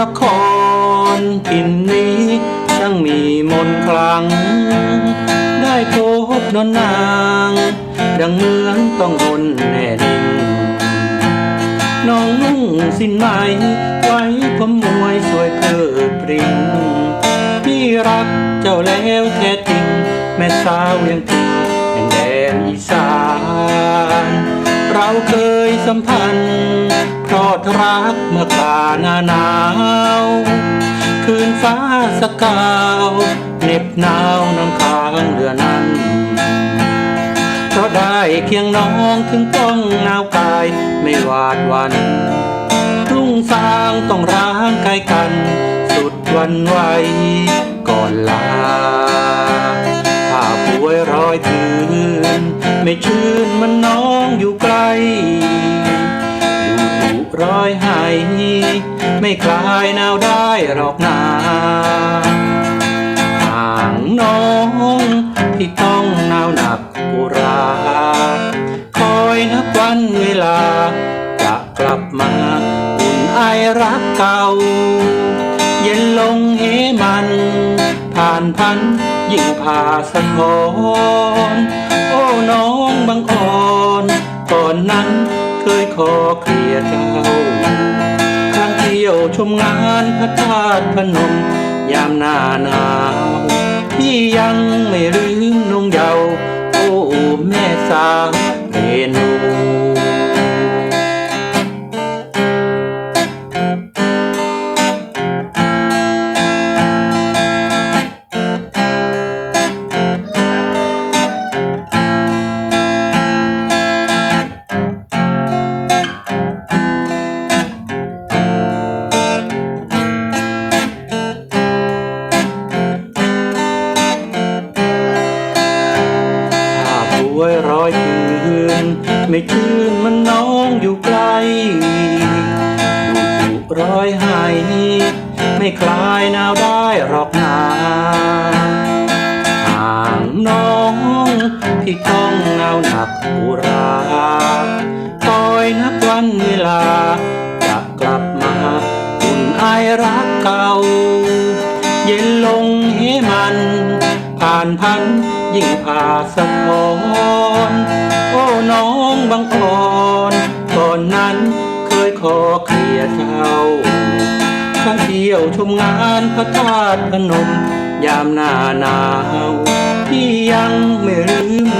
นครทินนี้ช่างมีมนคลัง ได้พบนนนาง ดังเหมือนต้องหนแน่นิ่งน้องนุ่งสิ้นไหมไว้ผมมวยสวยเพลิดปริงพี่รักเจ้าแล้วแท้จริง แม่สาวยังทิงแห่งแดนอีสาน เราเคย สัมพันธ์เพราะรักเมื่อกาหน้าหนาว คืนฟ้าสกาวเหน็บหนาวน้ำค้างเรือนนั้น เพราะได้เคียงน้องถึงต้องหนาวกายไม่หวาดหวันรุ่งสางต้องร้างไกลกัน สุดวันไหวก่อนลาผ้าป่วยรอยคืนไม่ชื่นมันน้องอยู่ไกล ไม่คลายหนาวได้หรอกนาห่างน้องที่ต้องหนาวหนักอุรา คอยนับวันเวลา จะกลับมาอุ่นไอรักเก่า เย็นลงเหมัน ผ่านพันยิ่งผ่าสะท้อนโอ้น้องบังอ่อน ก่อนนั้นเคยขอเคลียร์เจ้ มงานพระธาตุพนม ยามหน้าหนาวพี่ยังไม่ลืมนงเยาว์โอ้แม่สาว ลื่นมันน้องอยู่ไกลอยู่ถูกร้อยให้ไม่คลายหนาวได้หรอกนาห่างน้องที่ต้องหนาวหนักอุราคอยนับวันเวลาจะกลับมาอุ่นไอรักเก่า เย็นลงเหมัน ผ่านพันยิ่งผ่าสะท้อน ที่ยวชมงานพระธาตุพนม ยามหน้าหนาวที่ยังไม่ลืม